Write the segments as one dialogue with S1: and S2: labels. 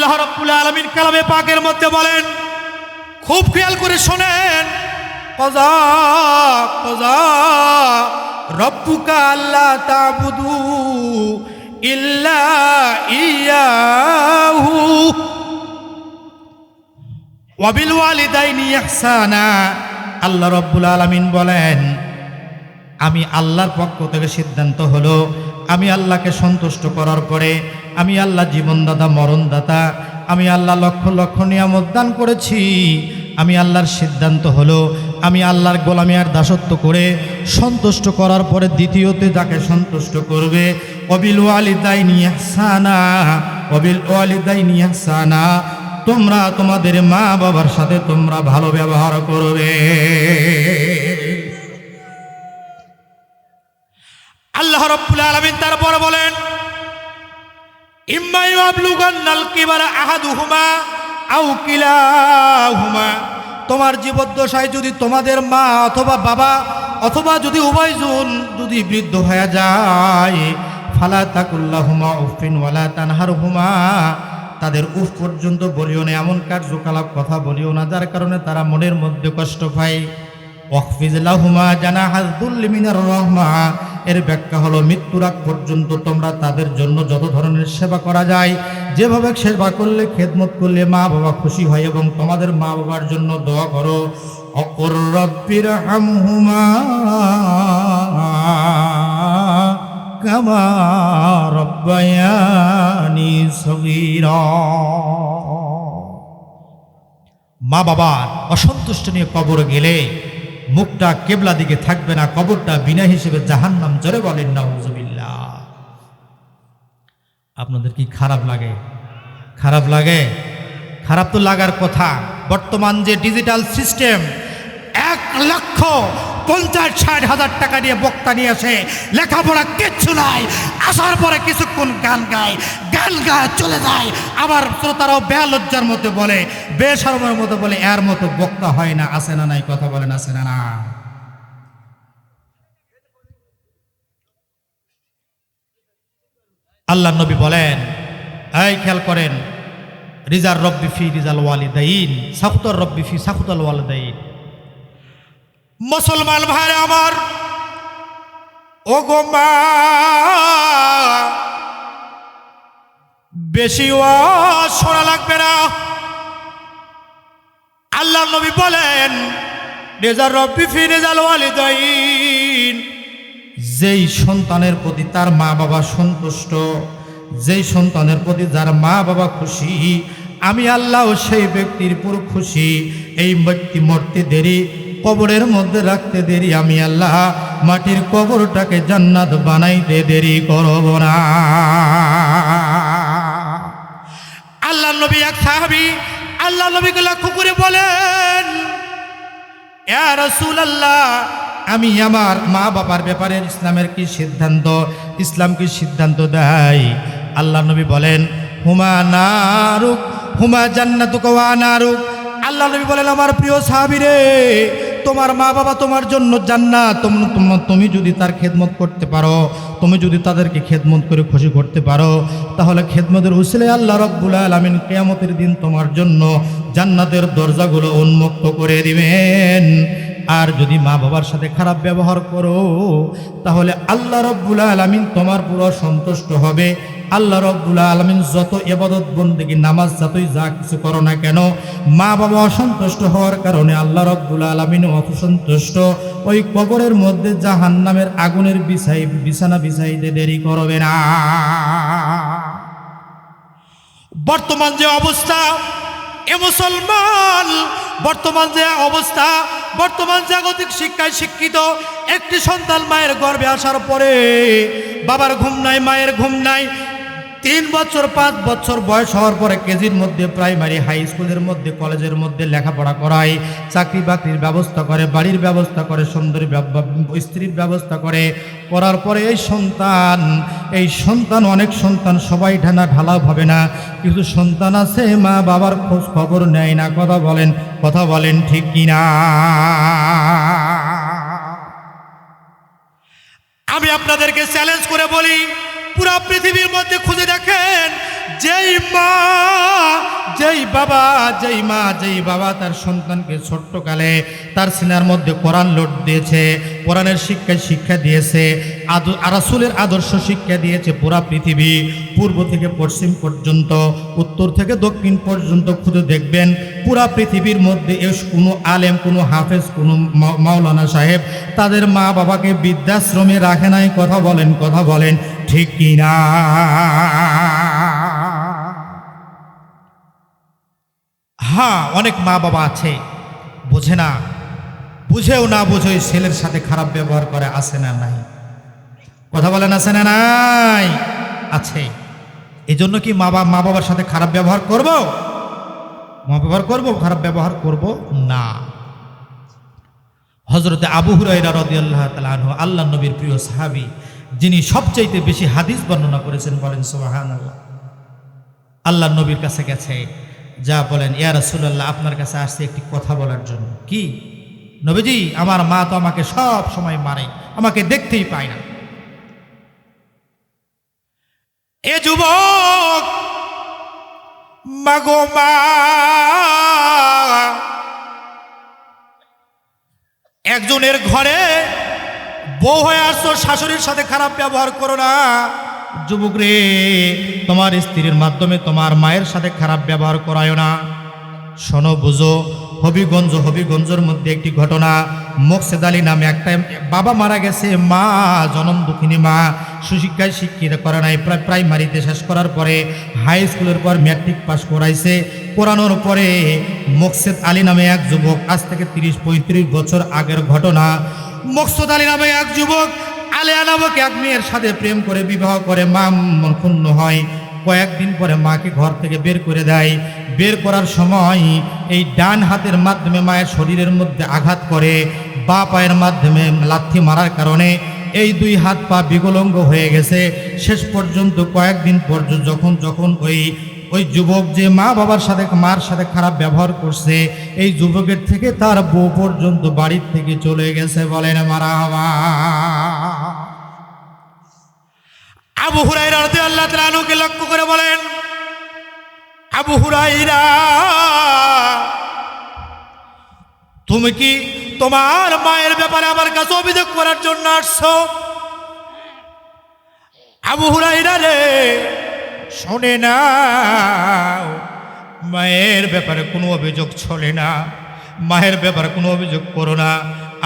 S1: আল্লাহ রব্বুল আলমিন কালামে পাকের মধ্যে বলেন, খুব খেয়াল করে শোনেন, কজা কজা, রব্বুকা আল্লাহ তাবুদু ইল্লা ইয়াহু। ওয়াবিল ওয়ালিদাইনি ইহসানা। আল্লাহ রব্বুল আলামিন বলেন, আমি আল্লাহর পক্ষ থেকে সিদ্ধান্ত হলো আমি আল্লাহকে সন্তুষ্ট করার পরে আমি আল্লাহ জীবনদাতা, মরণদাতা, আমি আল্লাহ লক্ষ লক্ষ নিয়ামত দান করেছি। আমি আল্লাহর সিদ্ধান্ত হলো, আমি আল্লাহর গোলামি আর দাসত্ব করে সন্তুষ্ট করার পরে দ্বিতীয়তে যাকে সন্তুষ্ট করবে, অবিল ওয়ালিদাইনি ইহসানা, অবিল ওয়ালিদাইনি ইহসানা, তোমরা তোমাদের মা বাবার সাথে তোমরা ভালো ব্যবহার করবে। আল্লাহ রব্বুল আলামিন তারপর বলেন তোমার জীবদ্দশায় যদি তোমাদের মা অথবা বাবা অথবা যদি উভয়জন যদি বৃদ্ধ হয়ে যায়, ফালা তাকুল্লাহুমা উফিন ওয়ালা তানহারহুমা। তাদের উফ পর্যন্ত বলিও না, এমন কার্যকলাপ কথা বলিও না, যার কারণে তারা মনের মধ্যে কষ্ট পায়। ওয়াকফিজলাহুমা জানা হাজদুল মিনার রহমা। এর ব্যাখ্যা হলো, মৃত্যুর আগ পর্যন্ত তোমরা তাদের জন্য যত ধরনের সেবা করা যায়, যেভাবে সেবা করলে, খেদমত করলে মা বাবা খুশি হয় এবং তোমাদের মা বাবার জন্য দোয়া করো। অকর রব্বির হামহুমা কামা রব্বায়ানি সগীরা। মা বাবার অসন্তুষ্ট নিয়ে কবর গেলে মুখটা কেবলা দিকে থাকবে না, কবরটা বিনা হিসেবে জাহান্নাম জোরে বলেন না হুজুবিল্লা আপনাদের কি খারাপ লাগে? খারাপ লাগে? খারাপ তো লাগার কথা। বর্তমান যে ডিজিটাল সিস্টেম এক লক্ষ পঞ্চাশ, ষাট হাজার টাকা নিয়ে বক্তা নিয়ে আসে লেখাপড়া কিচ্ছু নাই। আসার পরে কিছুক্ষণ গান গায় গান গায়, চলে যায়। আবার শ্রোতারাও বেলজ্জার মধ্যে বলে বেসরমের মতো বলে, এর মতো বক্তা হয় না আসে না নাই? কথা বলেন আসে না না। আল্লাহ নবী বলেন, এই খেয়াল করেন, রিজার রব্বি ফি রিজাল ওয়ালিদাইন সাকুতর রব্বি ফি সাকুতাল ওয়ালিদাইন। মুসলমান ভাই আমার, ও গো বেশি ওয়াজ শোনা লাগবে না। আল্লাহ নবী বলেন রেজার রব্বি ফি রেজাল ওয়ালিদাইন। যেই সন্তানের প্রতি তার মা বাবা সন্তুষ্ট, যেই সন্তানের প্রতি যার মা বাবা খুশি, আমি আল্লাহ সেই ব্যক্তির পুরো খুশি। এই ব্যক্তি মরতে দেরি কবরের মধ্যে রাখতে দেরি। আমি আল্লাহ মাটির কবরটাকে জান্নাত বানাইতে দেরি করব না। আল্লাহ নবী এক সাহাবি আল্লাহ নবীকে লক্ষ্য করে বলেন, ইয়া রাসূলুল্লাহ, আমি আমার মা বাবার ব্যাপারে ইসলামের কি সিদ্ধান্ত? ইসলাম কি সিদ্ধান্ত দেয়? আল্লাহ নবী বলেন, হুমা নারুক, হুমা জান্নাতুক নারুক। আল্লাহ নবী বলেন, আমার প্রিয় সাহাবীরে তোমার মা বাবা তোমার জন্য জান্নাত। তোম- যদি তার খেদমত করতে পারো, তুমি যদি তাদেরকে খেদমত করে খুশি করতে পারো, তাহলে খেদমতের উসিলে আল্লাহ রব্বুল আলামিন কিয়ামতের দিন তোমার জন্য জান্নাতের দরজাগুলো উন্মুক্ত করে দিবেন। আর যদি মা বাবার সাথে খারাপ ব্যবহার করো, তাহলে আল্লাহ রব্বুল আলমিন তোমার পুরো সন্তুষ্ট হবে। আল্লাহ রব্বুল আলমিন যত এবাদত বন্দেগী, নামাজ যতই যা কিছু করো না কেন, মা বাবা অসন্তুষ্ট হওয়ার কারণে আল্লাহ রব্বুল আলমিন অসন্তুষ্ট। ওই কবরের মধ্যে জাহান নামের আগুনের বিছাই বিছানা বিছাইতে দেরি করবে না। বর্তমান যে অবস্থা, এ মুসলমান, বর্তমান যে অবস্থা, বর্তমান জাগতিক শিক্ষায় শিক্ষিত, একটি সন্তান মায়ের গর্ভে আসার পরে বাবার ঘুম নাই, মায়ের ঘুম নাই তিন বছর, পাঁচ বছর বয়স হওয়ার পরে কেজির মধ্যে, প্রাইমারি, হাই স্কুলের মধ্যে, কলেজের মধ্যে লেখাপড়া করায়, চাকরি বাকরির ব্যবস্থা করে, বাড়ির ব্যবস্থা করে, সুন্দরী স্ত্রীর ব্যবস্থা করে, করার পরে এই সন্তান এই সন্তান অনেক সন্তান সবাই ঢানা ঢালা ভাবে না। কিছু সন্তান আছে, মা বাবার খোঁজ খবর নেয় না, কথা বলেন কথা বলেন ঠিক কিনা? আমি আপনাদেরকে চ্যালেঞ্জ করে বলি পুরো পৃথিবীর মধ্যে খুঁজে দেখেন যেই মা, যেই বাবা, যেই মা, যেই বাবা তার সন্তানকে ছোট্টকালে তার সিনার মধ্যে কোরআন লোড দিয়েছে, কোরআনের শিক্ষায় শিক্ষা দিয়েছে আদ- রাসূলের আদর্শ শিক্ষা দিয়েছে পুরা পৃথিবী, পূর্ব থেকে পশ্চিম পর্যন্ত, উত্তর থেকে দক্ষিণ পর্যন্ত খুঁজে দেখবেন, পুরা পৃথিবীর মধ্যে এস কোনো আলেম, কোনো হাফেজ, কোনো মাওলানা সাহেব তাদের মা বাবাকে বৃদ্ধাশ্রমে রাখে নাই, কথা বলেন কথা বলেন, ঠিক কিনা? অনেক মা বাবা আছে, বোঝে না। বুঝেও না বুঝে ছেলের সাথে খারাপ ব্যবহার করে আসে না নাই। কথা বলেন, আছে না নাই? আছে। এই জন্য কি মা বাবা মা বাবার সাথে খারাপ ব্যবহার করব? মা ব্যবহার করব, খারাপ ব্যবহার করব? না। হজরতে আবু হুরাইরা রদিয়াল্লাহ তালাহ আল্লাহ নবীর প্রিয় সাহাবি, যিনি সবচাইতে বেশি হাদিস বর্ণনা করেছেন, বলেন সোহান আল্লাহ আল্লাহ নবীর কাছে গেছে। যা বলেন, ইয়া রাসূলুল্লাহ, আপনার কাছে আসছে একটি কথা বলার জন্য। কি? নবীজি, আমার মা তো আমাকে সব সময় মারে, আমাকে দেখতেই পায় না। এ যুবক, মাগো মা, একজনের ঘরে বউ হয়ে আসছো, শাশুড়ির সাথে খারাপ ব্যবহার করো না। যুবক রে তোমার স্ত্রীর মাধ্যমে তোমার মায়ের সাথে খারাপ ব্যবহার করায় না। শোনো বুঝো, হবিগঞ্জ, হবিগঞ্জের মধ্যে একটি ঘটনা। মোকসেদ আলী নামে একটা বাবা মারা গেছে, মা জনম দুঃখিনী মা, সুশিক্ষায় শিক্ষিত করে নাই প্রাইমারিতে শেষ করার পরে হাই স্কুলের পর ম্যাট্রিক পাস করাইছে। করানোর পরে মোকসেদ আলী নামে এক যুবক, আজ থেকে তিরিশ পঁয়ত্রিশ বছর আগের ঘটনা। মকসুদ আলী নামে এক যুবক আলিয়া নামক এক মেয়ের সাথে প্রেম করে বিবাহ করে, মা ক্ষুণ্ণ হয়। কয়েকদিন পরে মাকে ঘর থেকে বের করে দেয়। বের করার সময় এই ডান হাতের মাধ্যমে মায়ের শরীরের মধ্যে আঘাত করে, বা পায়ের মাধ্যমে লাথি মারার কারণে এই দুই হাত পা বিকলঙ্গ হয়ে গেছে। শেষ পর্যন্ত কয়েকদিন পর্যন্ত যখন যখন ওই ওই যুবক যে মা বাবার সাথে, মার সাথে খারাপ ব্যবহার করছে, এই যুবকের থেকে তার বউ পর্যন্ত বাড়ির থেকে চলে গেছে বলেন মারা আবু রাতে আল্লাহ তাআলাকে লক্ষ্য করে বলেন, আবু হুরাইরা তুমি কি তোমার মায়ের ব্যাপারে আমার কাছে অভিযোগ করার জন্য আসছো? আবু হুরাইরা রে শোনে না। মায়ের ব্যাপারে কোনো অভিযোগ চলে না। মায়ের ব্যাপারে কোনো অভিযোগ করো না।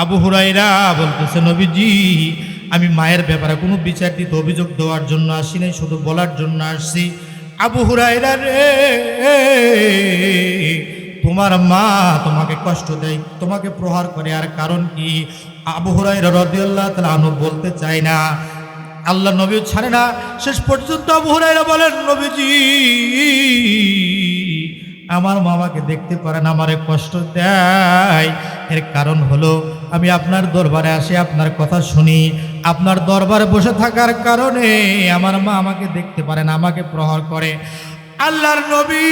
S1: আবু হুরাইরা বলতেছে, নবীজি, আমি মায়ের ব্যাপারে কোনো বিচার দিতে অভিযোগ দেওয়ার জন্য আসি নাই, শুধু বলার জন্য আসছি। আবু হুরাইরা রে, তোমার মা তোমাকে কষ্ট দেয়, তোমাকে প্রহার করে। আর কারণ কি? আবু হুরাইরা রদিয়াল্লাহ আনহু বলতে চায় না আল্লাহ নবী ছাড়ে না। শেষ পর্যন্ত আবু বলেন, নবীজি, আমার মামাকে দেখতে পারেন, আমারে কষ্ট দেয়। এর কারণ হলো, আমি আপনার দরবারে আসি, আপনার কথা শুনি। আপনার দরবারে বসে থাকার কারণে আমার মা আমাকে দেখতে পারেন আমাকে প্রহার করে। আল্লাহর নবী,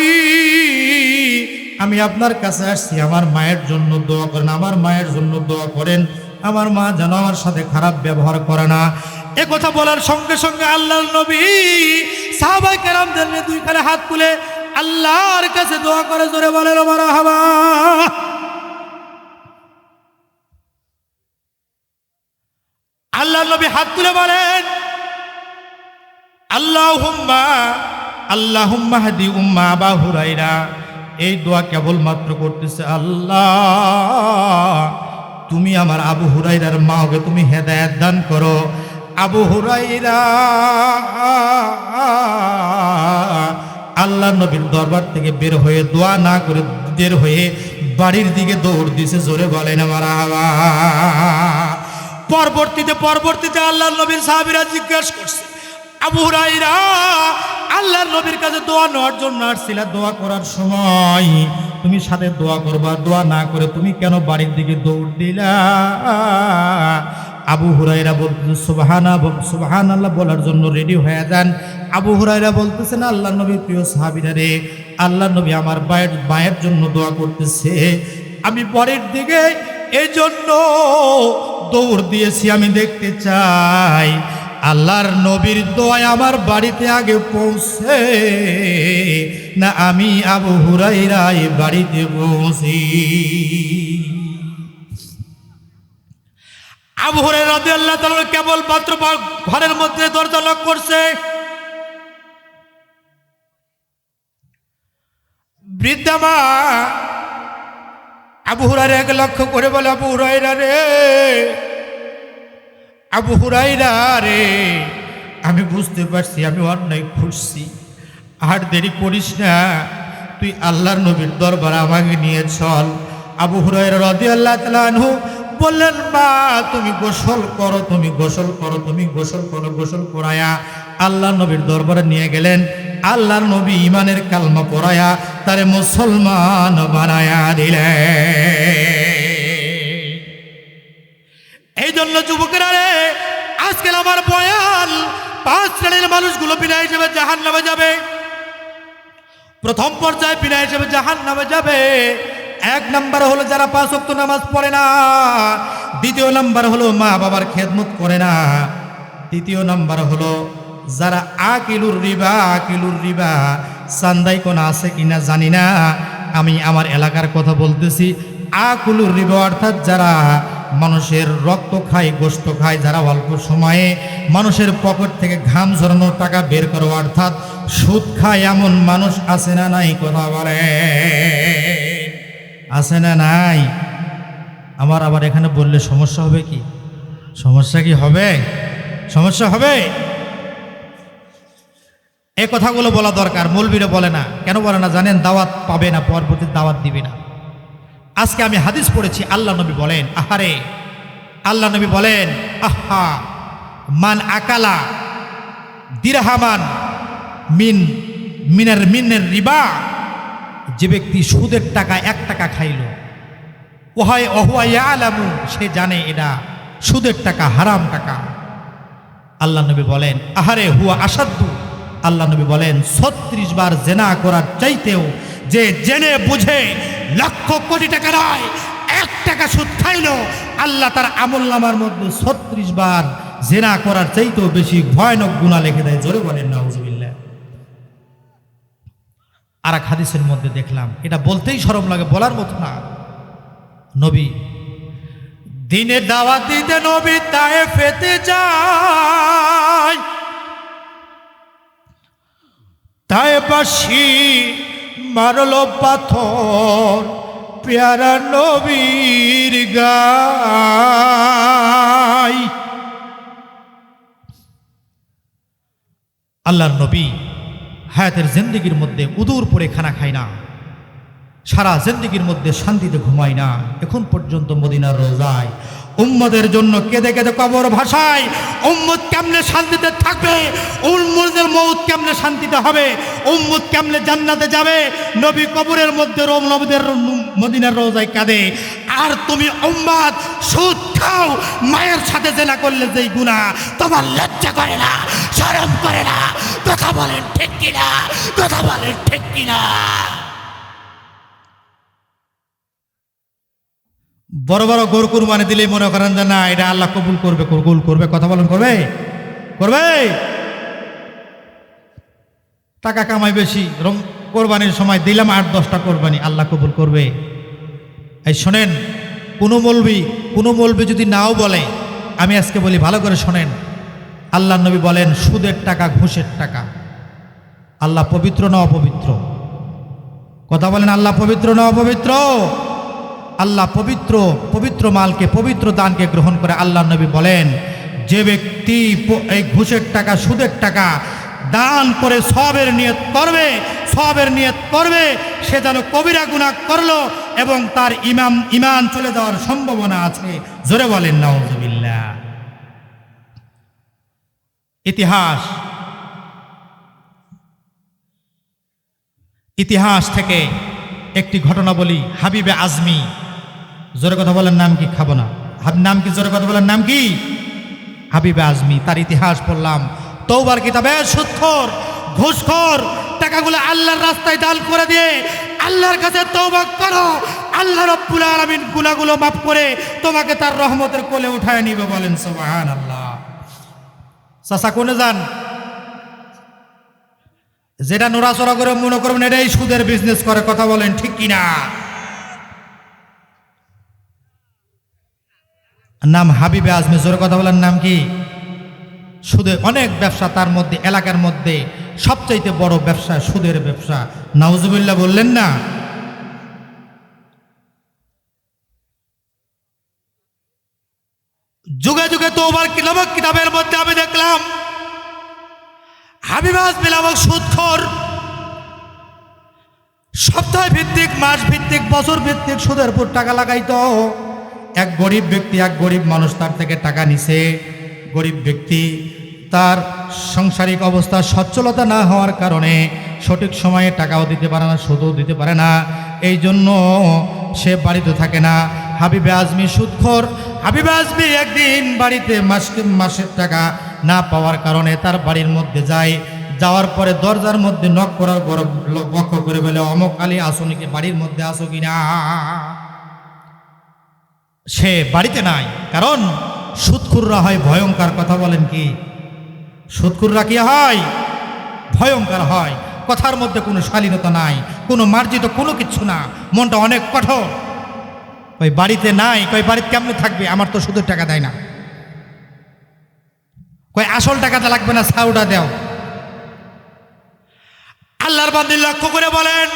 S1: আমি আপনার কাছে আসছি, আমার মায়ের জন্য দোয়া করেন, আমার মায়ের জন্য দোয়া করেন। আমার মা যেন আমার সাথে খারাপ ব্যবহার করে না। এ কথা বলার সঙ্গে সঙ্গে আল্লাহর নবী সাহাবাই কেরামদের নিয়ে দুইখানে হাত তুলে আল্লাহর কাছে দোয়া করে জোরে বলেন আমার হাবা আল্লাহ নবী হাত তুলে বলেন আল্লাহ হুম্মা আল্লাহ হুম্মা হাদি উম্মা বা হুরাইরা এই দোয়া কেবলমাত্র করতেছে আল্লাহ। তুমি আমার আবু হুরাইরার মা হবে তুমি হেদায়াত দান করো। আবু হুরাইরা, আল্লাহ নবীর দরবার থেকে বের হয়ে দোয়া না করে বের হয়ে বাড়ির দিকে দৌড় দিছে, জোরে বলেন আমার আবা। পরবর্তীতে পরবর্তীতে আল্লাহ নবীর সাহাবিরা জিজ্ঞেস করছে, আবু হুরাইরা, আল্লাহর নবীর কাছে দোয়া নেওয়ার জন্য আসছিল, দোয়া করার সময় তুমি সাথে দোয়া করবা, দোয়া না করে তুমি কেন বাড়ির দিকে দৌড় দিলা? আবু হুরাইরা বলতেছে সুবাহানা সুবাহান আল্লাহ বলার জন্য রেডি হয়ে যান। আবু হুরাইরা বলতেছেন, আল্লাহ নবী প্রিয় সাহাবিরা রে, আল্লাহ নবী আমার বায়ের মায়ের জন্য দোয়া করতেছে। আমি পরের দিকে এই জন্য দৌড় দিয়েছি, আমি দেখতে চাই। আল্লাহর নবীর দোয়ায় আমার বাড়িতে আগে পৌঁছে। না আমি আবু হুরাইরাই বাড়িতে পৌঁছি। আবু হুরাই রাজি আল্লাহ তাআলা কেবল মাত্র ঘরের মধ্যে দরজা লক করছে। বৃদ্ধা মা, আবু হুরারে এক লক্ষ্য করে বলে, আবু হুরাইরা রে, আবু হুরাইরা রে, আমি বুঝতে পারছি, আমি অন্যায় খুঁজছি। আর দেরি করিস না, তুই আল্লাহর নবীর দরবার আমাকে নিয়ে চল। আবু হুরাইরা রদি আল্লাহ তালু বললেন, মা, তুমি গোসল করো, তুমি গোসল করো, তুমি গোসল করো, গোসল করায়া আল্লাহ নবীর দরবারে নিয়ে গেলেন। আল্লাহর নবী ইমানের কালমা পড়ায়া তারে মুসলমান বানায়া দিলেন। এই জন্য যুবকেরা রে আজকাল আমার বয়াল পাঁচ শ্রেণির মানুষগুলো বিনা হিসেবে জাহান নামে যাবে। প্রথম পর্যায়ে বিনা হিসেবে জাহান নামে যাবে। এক নাম্বার হলো যারা পাঁচ ওয়াক্ত নামাজ পড়ে না, দ্বিতীয় নাম্বার হলো মা বাবার খেদমত করে না, তৃতীয় নাম্বার হলো যারা আকিলুর রিবা আকিলুর রিবা, সান্দাই কোন আছে কিনা জানি না, আমি আমার এলাকার কথা বলতেছি, আকুলুর রিবা অর্থাৎ যারা মানুষের রক্ত খায় গোস্ত খায়, যারা অল্প সময়ে মানুষের পকেট থেকে ঘাম ঝরানোর টাকা বের করো, অর্থাৎ সুদ খায়, এমন মানুষ আছে না নাই, কথা বলে? আছে না নাই? আমার আবার এখানে বললে সমস্যা হবে কি? সমস্যা কি হবে? সমস্যা হবে? এই কথাগুলো বলা দরকার, মৌলবীরা বলে না। কেন বলে না জানেন? দাওয়াত পাবে না পরবর্তী দাওয়াত দিবে না। আজকে আমি হাদিস পড়েছি, আল্লাহ নবী বলেন, আহারে, আল্লাহ নবী বলেন, আহা, মান আকালা দিরহামান মিন, মিনের মিনের রিবা। যে ব্যক্তি সুদের টাকা এক টাকা খাইল। ওহায় অহুয়া আলামু সে জানে এটা সুদের টাকা হারাম টাকা। আল্লাহ নবী বলেন, আহারে হুয়া আসাদ্দু আল্লাহ নবী বলেন, ছত্রিশ বার জেনা করার চাইতেও যে জেনে বুঝে লক্ষ কোটি টাকা নয়, এক টাকা সুদ খাইল, আল্লাহ তার আমল নামার মধ্যে ছত্রিশ বার জেনা করার চাইতেও বেশি ভয়ানক গুণা লেখে দেয়। জোরে বলেন, নাউজুবিল্লাহ। আর এক হাদিসের মধ্যে দেখলাম, এটা বলতেই সরম লাগে, বলার মতো না। নবী দিনে দাওয়াত দিতে নবী তায়ে ফেতে যায় তায়ে পাশি মারলো পাথর, পেয়ারা নবীর গায় আল্লাহর নবী হায়াতের জিন্দিগির মধ্যে উদুর পরে খানা খায় না। সারা জিন্দিগির মধ্যে শান্তিতে ঘুমায় না। এখন পর্যন্ত মদিনার রোজায় উম্মদের জন্য কেঁদে কেঁদে কবর ভাষায় উম্মদ কেমনে শান্তিতে থাকবে? উম্মদের মৌত কেমনে শান্তিতে হবে? উম্মদ কেমনে জান্নাতে যাবে? নবী কবরের মধ্যে রোম নবীদের মদিনার রোজায় কাঁদে। আর তুমি উম্মাদ, সুদ খাও, মায়ের সাথে জেনা করলে যেই গুণা তোমার লজ্জা করে না, শরম করে না। কথা বলেন ঠিক কিনা? কথা বলেন ঠিক কিনা? বড় বড় গরু কুরবানি দিলেই মনে করেন যে, না, এটা আল্লাহ কবুল করবে কবুল করবে। কথা বলেন, করবে? করবে? টাকা কামাই বেশি, রম, কোরবানির সময় দিলাম আট, দশটা কোরবানি, আল্লাহ কবুল করবে। এই শোনেন, কোনো মলবি কোনো মলবি যদি নাও বলে, আমি আজকে বলি ভালো করে শোনেন। আল্লাহ নবী বলেন, সুদের টাকা ঘুষের টাকা। আল্লাহ পবিত্র না অপবিত্র? কথা বলেন, আল্লাহ পবিত্র না অপবিত্র? আল্লাহ পবিত্র পবিত্র মালকে, পবিত্র দানকে গ্রহণ করে আল্লাহ নবী বলেন, যে ব্যক্তি এই ঘুষের টাকা, সুদের টাকা দান করে সবের নিয়ত করবে সবের নিয়ত করবে, সে যেন কবিরা গুণা করল এবং তার ইমাম, ইমান চলে যাওয়ার সম্ভাবনা আছে। জোরে বলেন, নাউজুবিল্লাহ। ইতিহাস। ইতিহাস থেকে একটি ঘটনা বলি, হাবিবে আজমি। জোরে কথা বলার নাম কি? খাব না। নাম কি? জোরে কথা বলার নাম কি? হাবিবে আজমি, তার ইতিহাস পড়লাম। তৌবার কিতাবে সুৎখর, ঘুষখোর টাকাগুলো আল্লাহর রাস্তায় দান করে দিয়ে আল্লাহর কাছে তৌবা করো। আল্লাহ রব্বুল আলামিন গুনাহগুলো মাফ করে তোমাকে তার রহমতের কোলে উঠায় নিবে বলেন, সুবহানাল্লাহ। চাচা, কোনে যান? যেটা নোড়াচড়া করে মনে করবেন, এটাই সুদের বিজনেস করে, কথা বলেন, ঠিক কিনা? নাম হাবিবে আজমি, জোরে কথা বলার নাম কি? সুদের অনেক ব্যবসা তার মধ্যে, এলাকার মধ্যে সবচাইতে বড় ব্যবসা, সুদের ব্যবসা। নাউজুবিল্লাহ বললেন না? যুগে যুগে তো ওবার নামক কিতাবের মধ্যে আমি দেখলাম, হাবিবাজ নামক সুদখোর সপ্তাহ ভিত্তিক, মাস ভিত্তিক, বছর ভিত্তিক সুদের উপর টাকা লাগাইতো। এক গরিব ব্যক্তি, এক গরিব মানুষ তার থেকে টাকা নিছে। গরিব ব্যক্তি তার সাংসারিক অবস্থা সচ্ছলতা না হওয়ার কারণে সঠিক সময়ে টাকাও দিতে পারে না, সুদও দিতে পারে না। এই জন্য সে বাড়িতে থাকে না। হাবিবে আজমি সুদখোর। হাবিবে আজমি একদিন বাড়িতে মাসকে মাসের টাকা না পাওয়ার কারণে তার বাড়ির মধ্যে যায়। যাওয়ার পরে দরজার মধ্যে নক করার পর লক্ষ্য করে বলে, অমক আলী আসনিকে বাড়ির মধ্যে আসো কিনা সে বাড়িতে নাই, কারণ সুৎখুররা হয় ভয়ঙ্কর, কথা বলেন কি? সুৎখুররা কি হয়, ভয়ঙ্কর হয়। কথার মধ্যে কোনো শালীনতা নাই, কোনো মার্জিত কোনো কিছু না। মনটা অনেক কঠোর। ওই বাড়িতে নাই, কই, বাড়িতে কেমনে থাকবে? আমার তো সুদের টাকা দেয় না। কই, আসল টাকাটা লাগবে না সাউটা দেও। আল্লাহর বান্দির লক্ষ্য করে বলেন,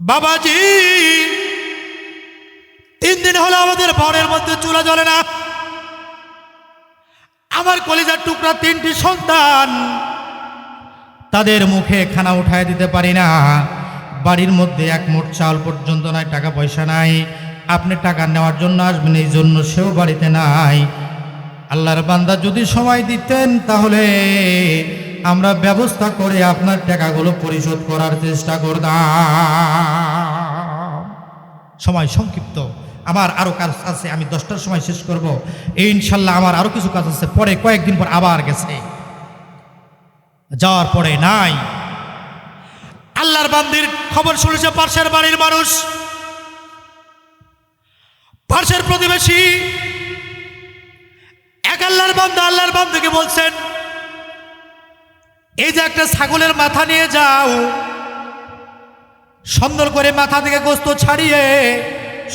S1: বাবাজি, তিন দিন হলো আমাদের ঘরের মধ্যে চুলা জ্বলে না। আমার কলিজার টুকরা তিনটি সন্তান। তাদের মুখে খানা উঠায় দিতে পারি না। বাড়ির মধ্যে এক মোট চাল পর্যন্ত নাই, টাকা পয়সা নাই। আপনি টাকা নেওয়ার জন্য আসবেন, এই জন্য সেও বাড়িতে নাই। আল্লাহর বান্দা যদি সময় দিতেন, তাহলে আমরা ব্যবস্থা করে আপনার টাকাগুলো পরিশোধ করার চেষ্টা করতাম। সময় সংক্ষিপ্ত। আমার আরও কাজ আছে, আমি দশটার সময় শেষ করব। এই ইনশাল্লাহ আমার আরও কিছু কাজ আছে, পরে কয়েকদিন পর আবার গেছে। যাওয়ার পরে নাই। আল্লাহর বান্দির খবর শুনেছে পার্শ্বের বাড়ির মানুষ। পার্শ্বের প্রতিবেশী। এক আল্লাহর বান্দা আল্লাহর বান্দিকে বলছেন, এই যে একটা ছাগলের মাথা নিয়ে যাও, সুন্দর করে মাথা থেকে গোস্ত ছাড়িয়ে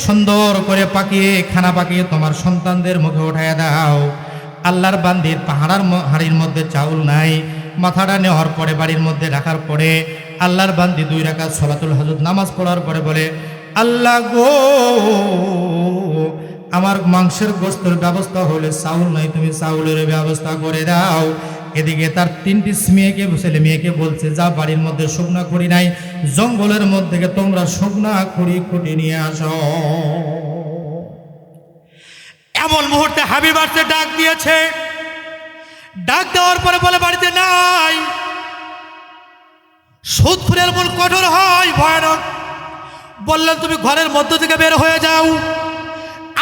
S1: সুন্দর করে পাকিয়ে, খানা পাকিয়ে তোমার সন্তানদের মুখে উঠাইয়া দাও। আল্লাহর বান্দির পাহাড়ার হাড়ির মধ্যে চাউল নাই, মাথাটা নেওয়ার পরে, বাড়ির মধ্যে রাখার পরে আল্লাহর বান্দি দুই রাকাত সলাতুল হজরত নামাজ পড়ার পরে বলে, আল্লাহ গো, আমার মাংসের গোস্তর ব্যবস্থা হলে চাউল নাই, তুমি চাউলের ব্যবস্থা করে দাও। এদিকে তার তিনটি মেয়েকে, ছেলে মেয়েকে বলছে, যা বাড়ির মধ্যে শুকনা করি নাই, জঙ্গলের মধ্যে তোমরা শুকনা করি কুটি নিয়ে আসো। এমন মুহূর্তে হাবিব আসতে ডাক দিয়েছে। ডাক দেওয়ার পরে বলে, বাড়িতে নাই। সুদখুরের মূল কঠোর হয়, ভয়ানক। বললেন, তুমি ঘরের মধ্য থেকে বের হয়ে যাও।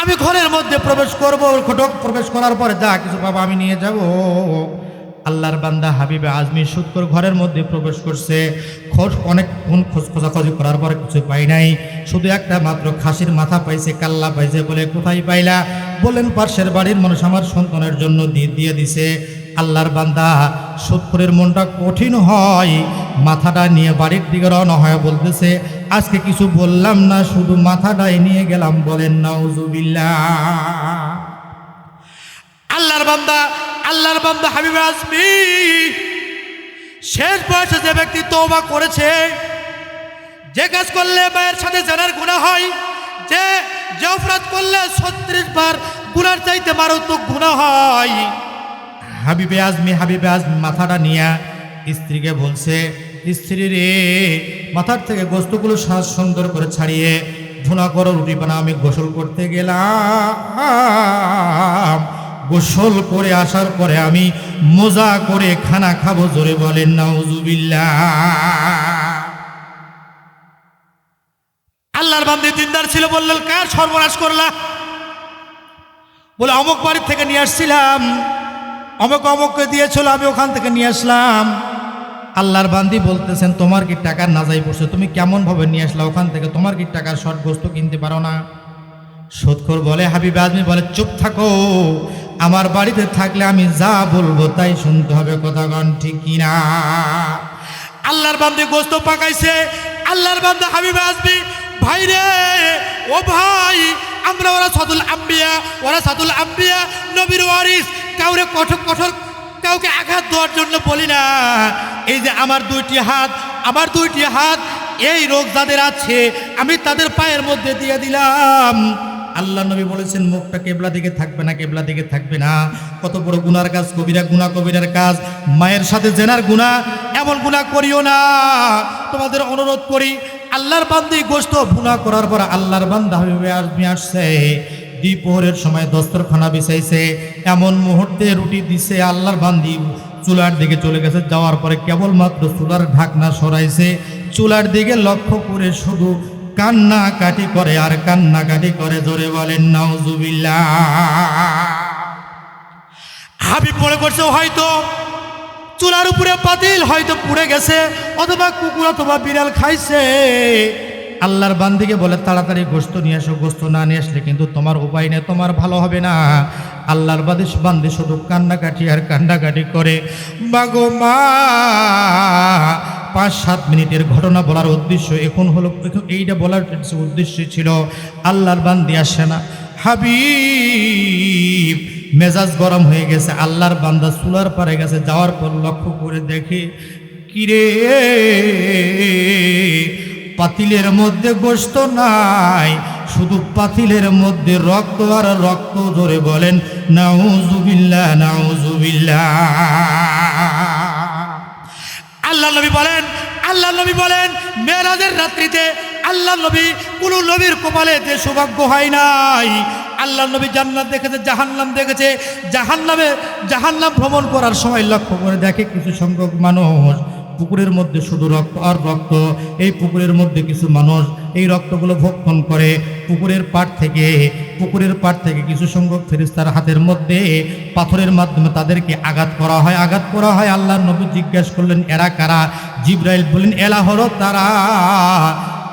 S1: আমি ঘরের মধ্যে প্রবেশ করব। খটক প্রবেশ করার পরে যা কিছু বাবা আমি নিয়ে যাব। আল্লাহর বান্দা হাবিবে আজমি সুৎকর ঘরের মধ্যে প্রবেশ করছে। খোঁজ অনেক খোঁজ খোঁজাখোঁজি করার পরে কিছু পাই নাই। শুধু একটা মাত্র খাসির মাথা পাইছে, কাল্লা পাইছে বলে কোথায় পাইলা? বলেন পার্শ্বের বাড়ির মানুষ আমার সন্তানের জন্য দিয়ে দিয়ে দিছে। আল্লাহর বান্দা সুৎকরের মনটা কঠিন হয়। মাথাটা নিয়ে বাড়ির দিকে রওনা হয় বলতেছে, আজকে কিছু বললাম না, শুধু মাথাটাই নিয়ে গেলাম। বলেন, নাউজুবিল্লাহ। আল্লাহর বান্দা আল্লাহর বান্দা হাবিব আজমি। শেষ বয়সে যে ব্যক্তি তওবা করেছে, যে কাজ করলে মায়ের সাথে জানার গুণা হয়, যে যে অপরাধ করলে ছত্রিশ বার গুনার চাইতে মারাত্মক গুণা হয়। হাবিবে আজমি হাবিবে আজমি মাথাটা নিয়ে স্ত্রীকে বলছে, স্ত্রী রে, মাথার থেকে গোস্তগুলো শ্বাস সুন্দর করে ছাড়িয়ে ধুনা করো, রুটি বানা আমি গোসল করতে গেলাম। গোসল করে আসার পরে আমি মজা করে খানা খাব, জোরে বলেন, নাউজুবিল্লাহ। আল্লাহর বান্দি দিনদার ছিল, বললেন, কার সর্বনাশ করলা? বলে, অমুক বাড়ির থেকে নিয়ে আসছিলাম। অমুক অমুককে দিয়েছিল, আমি ওখান থেকে নিয়ে আসলাম। আল্লাহর বান্দি বলতেছেন, তোমার কি টাকার নাজাই পড়ছে? তুমি কেমন ভাবে নিয়ে আসলা? ওখান থেকে তোমার কি টাকার শর্ট গোস্ত কিনতে পারো না? সুৎখোর বলে, হাবিব আজমি বলে, চুপ থাকো আমার বাড়িতে থাকলে আমি যা বলব তাই শুনতে হবে কথা গণ ঠিক কিনা? আল্লাহর বান্দে গোস্ত পাকাইছে, আল্লাহর বান্দে হাবিবে আসবি। ভাই রে, ও ভাই, আমরা ওরা সাদুল আম্বিয়া, ওরা সাদুল আম্বিয়া, নবীর ওয়ারিস। কাউরে কঠোর কঠোর, কাউকে আঘাত দেওয়ার জন্য বলি না। এই যে আমার দুইটি হাত, আমার দুইটি হাত, এই রোগ যাদের আছে, আমি তাদের পায়ের মধ্যে দিয়ে দিলাম। আল্লাহ নবী বলেছেন, মুখটা কেবলা দিকে থাকবে না, কেবলা দিকে থাকবে না। কত বড় গুনার কাজ, কবিরা গুনা, কবিরার কাজ। মায়ের সাথে জেনার গুণা, এমন গুণা করিও না। তোমাদের অনুরোধ করি, আল্লাহর বান্দি গোস্ত ভুনা করার পর আল্লাহর বান্দা হয়ে আসছে। দ্বিপহরের সময় দস্তরখানা বিছাইছে, এমন মুহূর্তে রুটি দিছে আল্লাহর বান্দি। চুলার দিকে চলে গেছে, যাওয়ার পরে কেবলমাত্র চুলার ঢাকনা সরাইছে। চুলার দিকে লক্ষ্য করে শুধু কান্না কাটি করে আর কান্না কাটি করে, জোরে বলেন, নাউজুবিল্লাহ। হাবিব পড়ে পড়ছে হয়তো চুলার উপরে পাতিল হয়তো পুড়ে গেছে, অথবা কুকুর অথবা বিড়াল খাইছে। আল্লাহর বান্দিকে বলে, তাড়াতাড়ি গোস্ত নিয়ে আসো গোস্ত না নিয়ে আসলে কিন্তু তোমার উপায় নেই, তোমার ভালো হবে না। আল্লাহর বাদিস বান্দি শুধু কান্নাকাটি আর কান্নাকাটি করে, বাগো মা পাঁচ সাত মিনিটের ঘটনা বলার উদ্দেশ্য এখন হলো এইটা বলার উদ্দেশ্য ছিল, আল্লাহর বান্দি আসে না। হাবিব, মেজাজ গরম হয়ে গেছে, আল্লাহর বান্দা চুলার পারে গেছে, যাওয়ার পর লক্ষ্য করে দেখে, কিরে, পাতিলের মধ্যে গোস্ত নাই, শুধু পাতিলের মধ্যে রক্ত আর রক্ত ধরে বলেন, নাউজুবিল্লাহ নাউজুবিল্লাহ। আল্লাহ নবী বলেন আল্লাহ নবী বলেন, মেয়েরাজের রাত্রিতে আল্লাহ নবী কোন নবীর কপালে যে সৌভাগ্য হয় নাই। আল্লাহ নবী জান্নাত দেখেছে, জাহান্নাম দেখেছে। জাহান্নামে, জাহান্নাম ভ্রমণ করার সময় লক্ষ্য করে দেখে কিছু সংখ্যক মানুষ পুকুরের মধ্যে শুধু রক্ত আর রক্ত। এই পুকুরের মধ্যে কিছু মানুষ এই রক্তগুলো ভক্ষণ করে পুকুরের পাড় থেকে, পুকুরের পাড় থেকে কিছু সংখ্যক ফেরিস্তার হাতের মধ্যে পাথরের মাধ্যমে তাদেরকে আঘাত করা হয়, আঘাত করা হয়। আল্লাহ নবী জিজ্ঞাসা করলেন, এরা কারা? জিব্রাইল বললেন এলা হলো তারা।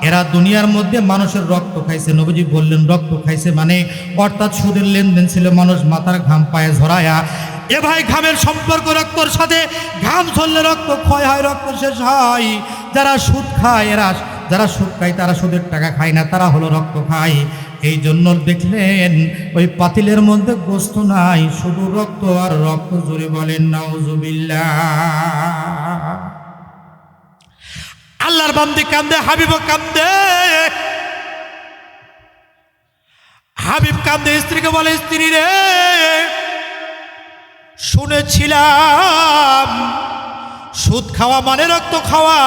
S1: এরা দুনিয়ার মধ্যে মানুষের রক্ত খাইছে। নবীজি বললেন, রক্ত খাইছে মানে? অর্থাৎ সুদের লেনদেন ছিল মানুষ মাথার ঘাম পায়ে ঝরায়া। এ ভাই, ঘামের সম্পর্ক রক্তর সাথে। ঘাম ছললে রক্ত ক্ষয় হয়, রক্ত শেষ হয়। যারা সুদ খায়, এরা যারা সুদ খায়, তারা সুদের টাকা খায় না, তারা হলো রক্ত খায়। এই জন্য দেখলেন, ওই পাতিলের মধ্যে গোস্ত নাই, শুধু রক্ত আর রক্ত জোরে বলেন, নাউজুবিল্লাহ। আল্লাহর বান্দি কান্দে, হাবিব কান্দে। হাবিব কান্দে, স্ত্রীকে বলে, স্ত্রী রে, শুনেছিলাম, সুদ খাওয়া মানে রক্ত খাওয়া।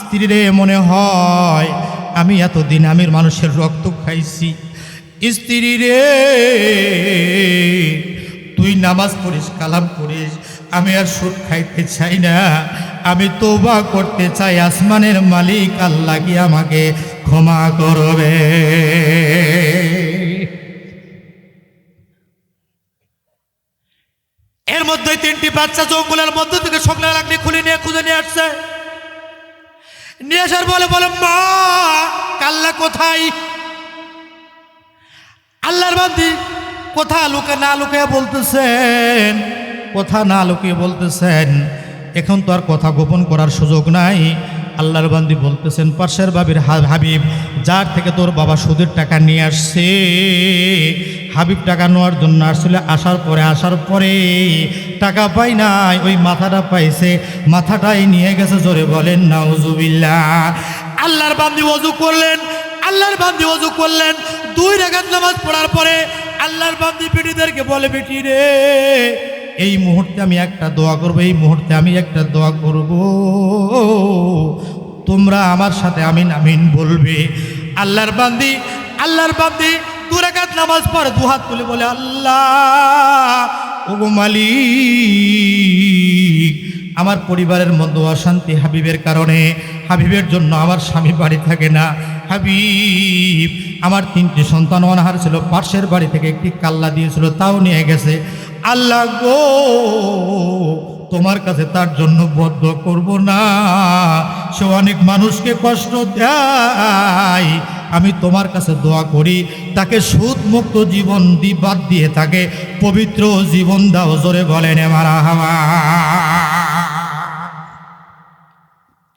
S1: স্ত্রী রে মনে হয়, আমি এতদিন আমি মানুষের রক্ত খাইছি। স্ত্রী রে তুই নামাজ পড়িস, কালাম করিস আমি আর সুদ খাইতে চাই না। আমি তোবা করতে চাই, আসমানের মালিক আল্লাহ কি আমাকে ক্ষমা করবে? এর মধ্যে তিনটি বাচ্চা জঙ্গলের মধ্য থেকে শুকনা লাগনি খুলে নিয়ে খুঁজে নিয়ে আসছে। নিয়ে আসার বলে বলে, মা, কাল্লা কোথায়? আল্লাহর বান্দি, কোথা লুকে না লুকে বলতেছেন? কথা না লুকিয়ে বলতেছেন? এখন তো আর কথা গোপন করার সুযোগ নাই। আল্লাহর বান্দি বলতেছেন পার্শ্বের বাবির হাবিব, যার থেকে তোর বাবা সুদের টাকা নিয়ে আসছে, হাবিব টাকা নেওয়ার জন্য আসলে আসার পরে আসার পরে টাকা পাই নাই, ওই মাথাটা পাইছে, মাথাটাই নিয়ে গেছে, জোরে বলেন, নাউজুবিল্লাহ। আল্লাহর বান্দি অজু করলেন, আল্লাহর বান্দি অজু করলেন, দুই রাকাত নামাজ পড়ার পরে আল্লাহর বান্দি বেটিদেরকে বলে বেটি রে, এই মুহূর্তে আমি একটা দোয়া করব, এই মুহূর্তে আমি একটা দোয়া করব। তোমরা আমার সাথে আমিন আমিন বলবে। আল্লাহর বান্দি আল্লাহর বান্দি, দু রাকাত নামাজ পড়ে, দু হাত তুলে বলে, আল্লাহ, ওগো মালিক, আমার পরিবারের মধ্যে অশান্তি হাবিবের কারণে, হাবিবের জন্য আমার স্বামী বাড়ি থাকে না। হাবিব, আমার তিনটি সন্তান অনাহার ছিল পার্শ্বের বাড়ি থেকে একটি কাল্লা দিয়েছিল, তাও নিয়ে গেছে। আল্লাহ গো তোমার কাছে তার জন্য বদ্ধ করব না। সে অনেক মানুষকে কষ্ট দেয়। আমি তোমার কাছে দোয়া করি, তাকে সুদ মুক্ত জীবন দি বাদ দিয়ে তাকে পবিত্র জীবন দাও, জোরে বলেন মারা হাওয়া